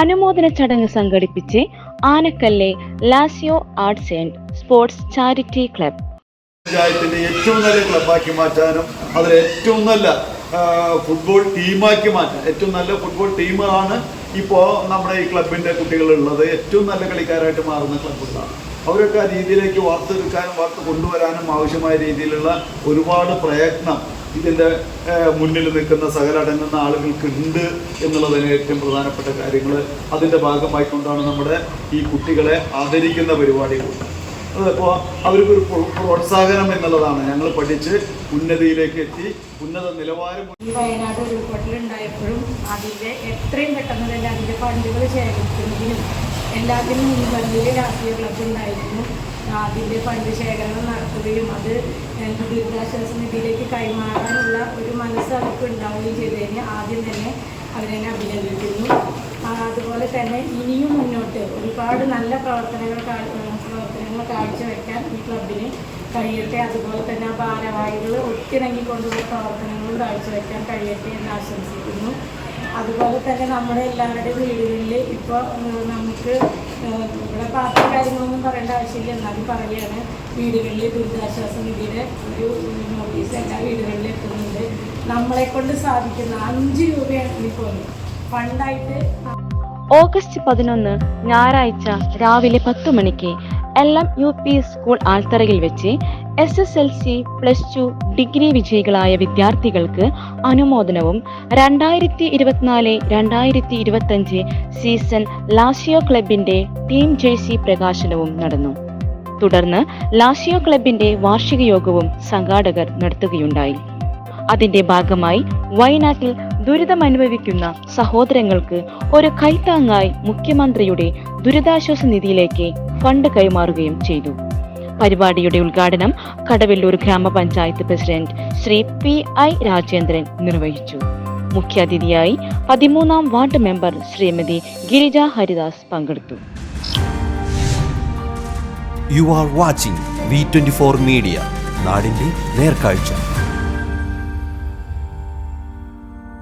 അനുമോദന ചടങ്ങ് സംഘടിപ്പിച്ച് ആനക്കല്ലെ Lazio arts and sports charity club. പഞ്ചായത്തിന്റെ ഏറ്റവും നല്ല ക്ലബാക്കി മാറ്റാനും അതിൽ ഏറ്റവും നല്ല ഫുട്ബോൾ ടീമാക്കി മാറ്റാൻ ഏറ്റവും നല്ല ഫുട്ബോൾ ടീമാണ് ഇപ്പോൾ നമ്മുടെ ഈ ക്ലബിന്റെ കുട്ടികളുള്ളത്. ഏറ്റവും നല്ല കളിക്കാരായിട്ട് മാറുന്ന ക്ലബ്ബുകളാണ് അവരൊക്കെ ആ രീതിയിലേക്ക് വാർത്തെടുക്കാനും വാർത്ത കൊണ്ടുവരാനും ആവശ്യമായ രീതിയിലുള്ള ഒരുപാട് പ്രയത്നം ഇതിന്റെ മുന്നിൽ നിൽക്കുന്ന സകലടങ്ങുന്ന ആളുകൾക്കുണ്ട് എന്നുള്ളതിന് ഏറ്റവും പ്രധാനപ്പെട്ട കാര്യങ്ങൾ അതിന്റെ ഭാഗമായിക്കൊണ്ടാണ് നമ്മുടെ ഈ കുട്ടികളെ ആദരിക്കുന്ന പരിപാടികൾ. അതിപ്പോൾ അവർക്കൊരു പ്രോ- പ്രോത്സാഹനം എന്നുള്ളതാണ്. ഞങ്ങൾ പഠിച്ച് ഉന്നതിയിലേക്ക് എത്തി. ഉന്നത നിലവാരം ഈ വയനാട് ഉരുൾപൊട്ടലുണ്ടായപ്പോഴും അതിന്റെ എത്രയും പെട്ടെന്ന് തന്നെ അതിന്റെ ഫണ്ടുകൾ ശേഖരിക്കുന്നതിനും എല്ലാത്തിനും മുൻപന്തിയിൽ രാഷ്ട്രീയ ഉണ്ടായിരുന്നു. അതിന്റെ ഫണ്ട് ശേഖരണം നടത്തുകയും അത് ദുരിതാശ്വാസ നിധിയിലേക്ക് കൈമാറാനുള്ള ഒരു മനസ്സ് അവർക്ക് ഉണ്ടാവുകയും ചെയ്തതിന് ആദ്യം തന്നെ അവരെ അഭിനന്ദിക്കുന്നു. അതുപോലെ തന്നെ ഇനിയും മുന്നോട്ട് ഒരുപാട് നല്ല പ്രവർത്തനങ്ങൾ പ്രവർത്തനങ്ങൾ കാഴ്ചവെക്കാൻ ഈ ക്ലബിന് കഴിയട്ടെ. അതുപോലെ തന്നെ ആ ഭാരവാഹികൾ ഒത്തിണങ്ങിക്കൊണ്ടുള്ള പ്രവർത്തനങ്ങളും കാഴ്ചവെക്കാൻ കഴിയട്ടെ എന്ന് ആശംസിക്കുന്നു. അതുപോലെ തന്നെ നമ്മുടെ എല്ലാവരുടെയും വീടുകളിൽ ഇപ്പോൾ നമുക്ക് ഇവിടെ പാർട്ടി കാര്യങ്ങളൊന്നും പറയേണ്ട ആവശ്യമില്ല. എന്നാലും പറയുകയാണ് വീടുകളിൽ ദുരിതാശ്വാസ നിധിയുടെ ഒരു നോട്ടീസ് എല്ലാ വീടുകളിലും എത്തുന്നുണ്ട്. നമ്മളെ കൊണ്ട് സാധിക്കുന്ന അഞ്ച് രൂപയാണ് ഇപ്പോൾ ഫണ്ടായിട്ട് ഓഗസ്റ്റ് പതിനൊന്ന് ഞായറാഴ്ച രാവിലെ പത്തു മണിക്ക് L M U P school ആൽത്തറയിൽ വെച്ച് S S L C plus two degree വിജയികളായ വിദ്യാർത്ഥികൾക്ക് അനുമോദനവും രണ്ടായിരത്തി ഇരുപത്തിനാല് രണ്ടായിരത്തി ഇരുപത്തഞ്ച് സീസൺ ലാസിയോ ക്ലബിന്റെ ടീം ജേഴ്സി പ്രകാശനവും നടന്നു. തുടർന്ന് ലാസിയോ ക്ലബിന്റെ വാർഷിക യോഗവും സംഘാടകർ നടത്തുകയുണ്ടായി. അതിന്റെ ഭാഗമായി വയനാട്ടിൽ ദുരിതമനുഭവിക്കുന്ന സഹോദരങ്ങൾക്ക് ഒരു കൈത്താങ്ങായി മുഖ്യമന്ത്രിയുടെ ദുരിതാശ്വാസ നിധിയിലേക്ക് ഫണ്ട് കൈമാറുകയും ചെയ്തു. പരിപാടിയുടെ ഉദ്ഘാടനം കടവല്ലൂർ ഗ്രാമപഞ്ചായത്ത് president Shri P I Rajendran നിർവഹിച്ചു. മുഖ്യാതിഥിയായി പതിമൂന്നാം വാർഡ് മെമ്പർ ശ്രീമതി ഗിരിജ ഹരിദാസ് പങ്കെടുത്തു. You are watching V twenty four media നാടിന്റെ നേർക്കാഴ്ച.